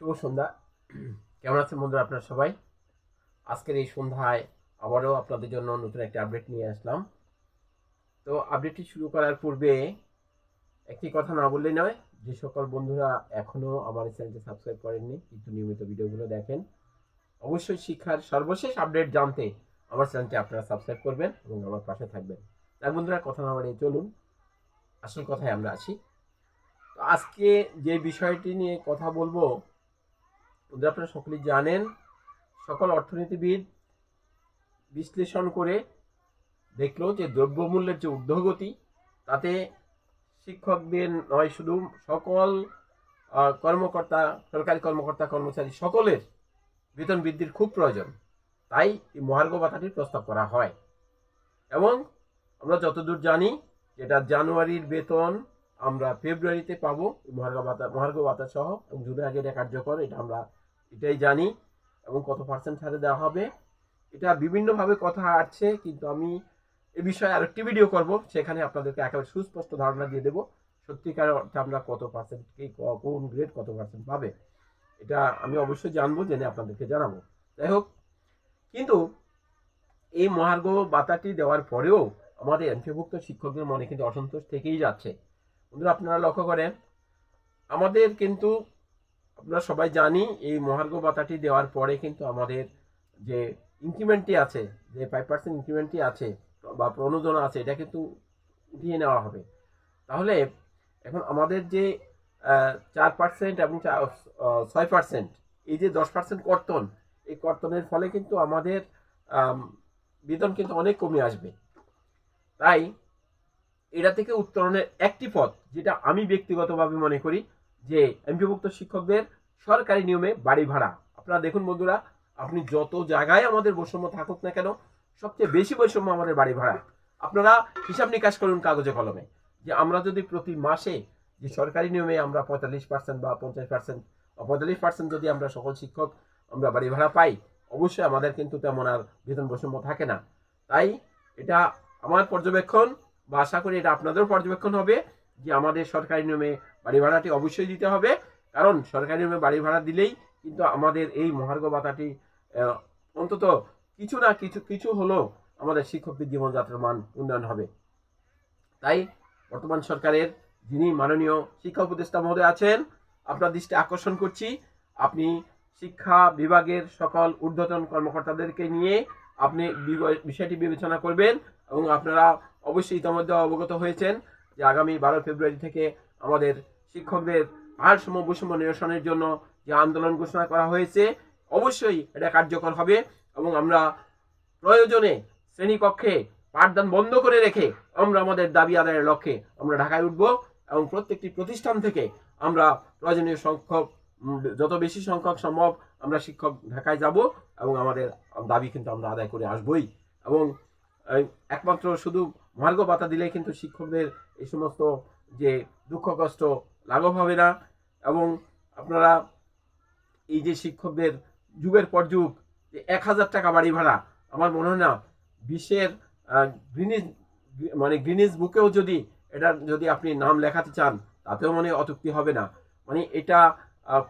শুভ সন্ধ্যা। কেমন আছেন বন্ধুরা আপনারা সবাই? আজকের এই সন্ধ্যায় আবারও আপনাদের জন্য নতুন একটা আপডেট নিয়ে আসলাম। তো আপডেটটি শুরু করার পূর্বে একটি কথা না বললেই নয়, যে সকল বন্ধুরা এখনও আমার চ্যানেলটি সাবস্ক্রাইব করেননি, কিন্তু নিয়মিত ভিডিওগুলো দেখেন, অবশ্যই শিক্ষার সর্বশেষ আপডেট জানতে আমার চ্যানেলটি আপনারা সাবস্ক্রাইব করবেন এবং আমার পাশে থাকবেন। তাই বন্ধুরা, কথা না বাড়িয়ে চলুন, আসল কথায় আমরা আসি তো আজকে যে বিষয়টি নিয়ে কথা বলব ওদের আপনারা সকলেই জানেন, সকল অর্থনীতিবিদ বিশ্লেষণ করে দেখল যে দ্রব্যমূল্যের যে ঊর্ধ্বগতি, তাতে শিক্ষকদের নয় শুধু, সকল কর্মকর্তা, সরকারি কর্মকর্তা, কর্মচারী সকলের বেতন বৃদ্ধির খুব প্রয়োজন। তাই এই মহার্ঘ ভাতাটির প্রস্তাব করা হয়। এবং আমরা যতদূর জানি, যেটা জানুয়ারির বেতন আমরা ফেব্রুয়ারিতে পাবো মহার্ঘ ভাতা মহার্ঘ ভাতা সহ এবং জুনের আগে এটা কার্যকর, এটা আমরা এটাই জানি এবং কত পার্সেন্ট ছাড়ে দেওয়া হবে। এটা বিভিন্নভাবে কথা আসছে, কিন্তু আমি এ বিষয়ে আর একটি ভিডিও করব। সেখানে আপনাদেরকে একেবারে সুস্পষ্ট ধারণা দিয়ে দেবো, সত্যিকার অর্থে আমরা কত পার্সেন্ট কোন গ্রেড কত পার্সেন্ট পাবে। এটা আমি অবশ্যই জানব, জেনে আপনাদেরকে জানাব। যাই হোক, কিন্তু এই মহার্ঘ বাতাটি দেওয়ার পরেও আমাদের এনফিভুক্ত শিক্ষকদের মনে কিন্তু অসন্তোষ থেকেই যাচ্ছে। বন্ধুরা, আপনারা লক্ষ্য করেন, আমাদের কিন্তু আমরা সবাই জানি এই মহার্ঘ ভাতাটি দেওয়ার পরে কিন্তু আমাদের যে ইনক্রিমেন্টটি আছে, যে ফাইভ পার্সেন্ট ইনক্রিমেন্টটি আছে বা প্রণোদনা আছে, এটা কিন্তু উঠিয়ে নেওয়া হবে। তাহলে এখন আমাদের যে চার পার্সেন্ট এবং ছয় পার্সেন্ট এই যে দশ পার্সেন্ট কর্তন, এই কর্তনের ফলে কিন্তু আমাদের বেতন কিন্তু অনেক কমে আসবে। তাই, এটা থেকে উত্তরণের একটি পথ, যেটা আমি ব্যক্তিগতভাবে মনে করি যে এমপিভুক্ত শিক্ষকদের সরকারি নিয়মে বাড়ি ভাড়া। আপনারা দেখুন বন্ধুরা, আপনি যত জায়গায় আমাদের বৈষম্য থাকুক না কেন, সবচেয়ে বেশি বৈষম্য আমাদের বাড়ি ভাড়া। আপনারা হিসাব নিকাশ করুন কাগজে কলমে। যে আমরা যদি প্রতি মাসে যে সরকারি নিয়মে আমরা পঁয়তাল্লিশ পার্সেন্ট বা পঞ্চাশ পার্সেন্ট পঁয়তাল্লিশ পার্সেন্ট যদি আমরা সকল শিক্ষক আমরা বাড়ি ভাড়া পাই, অবশ্যই আমাদের কিন্তু তেমন আর বেতন বৈষম্য থাকে না। তাই এটা আমার পর্যবেক্ষণ, বা আশা করি এটা আপনাদেরও পর্যবেক্ষণ হবে। যে আমাদের সরকারি নিয়মে বাড়ি ভাড়াটি অবশ্যই দিতে হবে। কারণ সরকারি নিয়মে বাড়ি ভাড়া দিলেই কিন্তু আমাদের এই মহার্ঘ ভাতাটি অন্তত কিছু না কিছু কিছু হলেও আমাদের শিক্ষকদের জীবনযাত্রার মান উন্নয়ন হবে। তাই বর্তমান সরকারের যিনি মাননীয় শিক্ষা উপদেষ্টা মহোদয় আছেন, আপনার দৃষ্টি আকর্ষণ করছি। আপনি শিক্ষা বিভাগের সকল ঊর্ধ্বতন কর্মকর্তাদেরকে নিয়ে আপনি বিষয়টি বিবেচনা করবেন এবং আপনারা অবশ্যই ইতিমধ্যে অবগত হয়েছেন। যে আগামী বারো ফেব্রুয়ারি থেকে আমাদের শিক্ষকদের ভারসাম্য বৈষম্য নিরসনের জন্য যে আন্দোলন ঘোষণা করা হয়েছে, অবশ্যই এটা কার্যকর হবে এবং আমরা প্রয়োজনে শ্রেণীকক্ষে পাঠদান বন্ধ করে রেখে আমরা আমাদের দাবি আদায়ের লক্ষ্যে আমরা ঢাকায় উঠব এবং প্রত্যেকটি প্রতিষ্ঠান থেকে আমরা প্রয়োজনীয় সংখ্যক যত বেশি সংখ্যক সম্ভব আমরা শিক্ষক ঢাকায় যাব এবং আমাদের দাবি কিন্তু আমরা আদায় করে আসবই এবং একমাত্র শুধু মার্গ পাতা দিলে কিন্তু শিক্ষকদের এই সমস্ত যে দুঃখ, কষ্ট লাঘব হবে না। এবং আপনারা এই যে শিক্ষকদের যুগের পর যুগ, যে এক হাজার টাকা বাড়ি ভাড়া, আমার মনে হয় না বিশ্বের গ্রিনিজ মানে গ্রিনিজ বুকেও যদি এটা যদি আপনি নাম লেখাতে চান, তাতেও মানে অতুক্তি হবে না। মানে এটা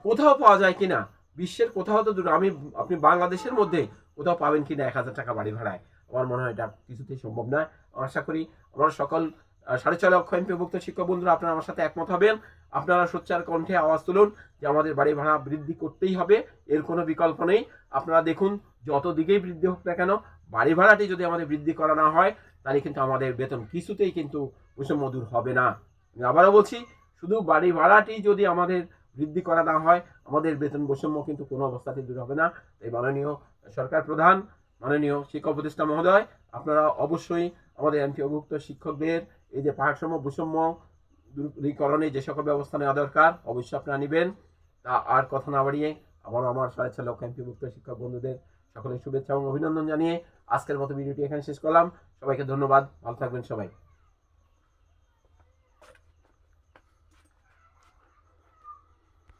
কোথাও পাওয়া যায় কিনা, বিশ্বের কোথাও তো আমি, আপনি বাংলাদেশের মধ্যে কোথাও পাবেন কিনা এক হাজার টাকা বাড়ি ভাড়ায়। আমার মনে হয় এটা কিছুতেই সম্ভব নয়। আশা করি আমরা সকল সাড়ে ছয় লক্ষ এমপিভুক্ত শিক্ষক বন্ধুরা আপনারা আমার সাথে একমত হবেন। আপনারা সোচ্চার কণ্ঠে আওয়াজ তুলুন যে আমাদের বাড়ি ভাড়া বৃদ্ধি করতেই হবে, এর কোনো বিকল্প নেই। আপনারা দেখুন, যত দিকেই বৃদ্ধি হোক না কেন বাড়ি ভাড়াটি যদি আমাদের বৃদ্ধি করা না হয়, তাহলে কিন্তু আমাদের বেতন কিছুতেই কিন্তু বৈষম্য দূর হবে না। আমি আবারও বলছি, শুধু বাড়ি ভাড়াটি যদি আমাদের বৃদ্ধি করা না হয়, আমাদের বেতন বৈষম্য কিন্তু কোনো অবস্থাতেই দূর হবে না। এই মাননীয় সরকার প্রধান মাননীয় শিক্ষা প্রতিষ্ঠা মহোদয়, আপনারা অবশ্যই আমাদের এমপিওভুক্ত শিক্ষকদের এই যে পাঠসম বৈষম্য দূরীকরণে যে সকল ব্যবস্থা নেওয়া দরকার, অবশ্যই আপনারা নেবেন। তা আর কথা না বাড়িয়ে আবার আমার ছয় লক্ষ এমপিভুক্ত শিক্ষক বন্ধুদের সকলের শুভেচ্ছা এবং অভিনন্দন জানিয়ে আজকের মতো ভিডিওটি এখানে শেষ করলাম। সবাইকে ধন্যবাদ। ভালো থাকবেন সবাই।